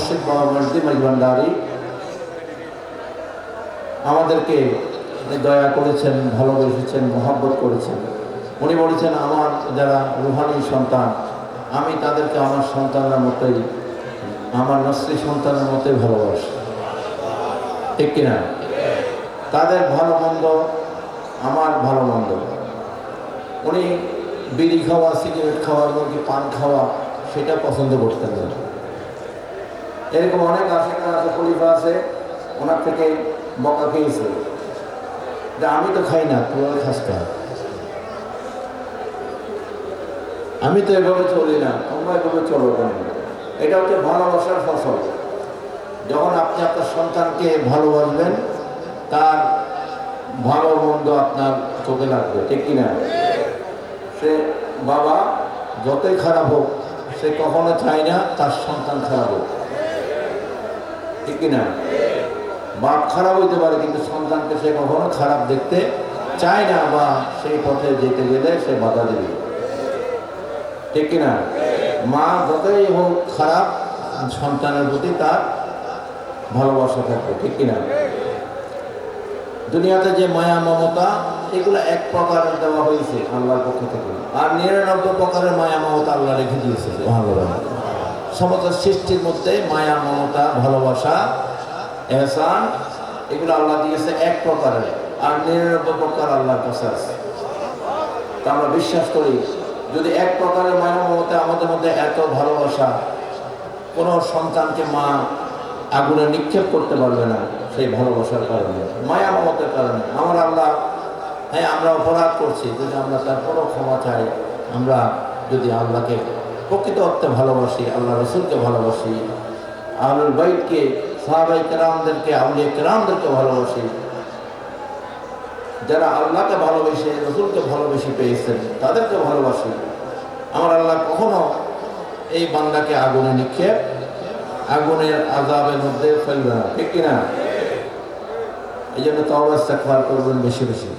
মুর্শিদ বাবা মসজিদ মজবান্ডারি আমাদেরকে দয়া করেছেন, ভালোবেসেছেন, মহাব্বত করেছেন। উনি বলেছেন, আমার যারা রুহানি সন্তান, আমি তাদেরকে আমার সন্তানের মতোই, আমার নস্ত্রী সন্তানের মতোই ভালোবাসি। ঠিক কিনা? তাদের ভালো মন্দ, আমার ভালো মন্দ। উনি বিড়ি খাওয়া, সিগারেট খাওয়া, এমনকি পান খাওয়া, সেটা পছন্দ করতেন না। এরকম অনেক আশেখা আছে, খলিফা আছে, ওনার থেকে বকা খেয়েছে। আমি তো খাই না তুই খাস আমি তো এভাবে চলি না, তোমরা এভাবে চলো কেন? এটা হচ্ছে ভালোবাসার ফসল। যখন আপনি আপনার সন্তানকে ভালোবাসবেন, তার ভালো মন্দ আপনার চোখে লাগবে, ঠিক কিনা? সে বাবা যতই খারাপ হোক, সে কখনো চায় না তার সন্তান খারাপ হোক। ঠিক কিনা? বাপ খারাপ হইতে পারে, কিন্তু সন্তানকে সে কখনো খারাপ দেখতে চায় না, বা সেই পথে যেতে গেলে সে বাধা দেবে। ঠিক কিনা? মা যতই হোক খারাপ, সন্তানের প্রতি তার ভালোবাসা থাকবে, ঠিক কিনা? দুনিয়াতে যে মায়া, মমতা, এগুলো এক প্রকারের দেওয়া হয়েছে আল্লাহর পক্ষ থেকে। আর নিরানব্বই প্রকারের মায়া, মমতা আল্লাহ রেখে দিয়েছে, সুবহানাল্লাহ। সমস্ত সৃষ্টির মধ্যে মায়া, মমতা, ভালোবাসা, এহসান, এগুলো আল্লাহ দিয়েছে এক প্রকারের। আর নিরানব্বই প্রকার আল্লাহর কাছে আছে। তা আমরা বিশ্বাস করি, যদি এক প্রকারের মায়া, মমতা আমাদের মধ্যে এত ভালোবাসা, কোনো সন্তানকে মা আগুনে নিক্ষেপ করতে পারবে না সেই ভালোবাসার কারণে, মায়া, মমতার কারণে। আমার আল্লাহ হ্যাঁ আমরা অপরাধ করছি, যদি আমরা তারপরও ক্ষমা চাই, আমরা যদি আল্লাহকে প্রকৃত অর্থে ভালোবাসি, আল্লাহ রসুলকে ভালোবাসি আলুল বাইককে সাহাবাই কেরামদেরকে, আউলিয়া কেরামদেরকে ভালোবাসি। যারা আল্লাহকে ভালোবেসে, রসুলকে ভালোবেসে পেয়েছেন, তাদেরকে ভালোবাসি। আমার আল্লাহ কখনো এই বান্দাকে আগুনে নিক্ষেপ, আগুনের আজাবের মধ্যে ফেলবে না, ঠিক কিনা? এই জন্য তবা ইস্তেগফার করবেন বেশি বেশি।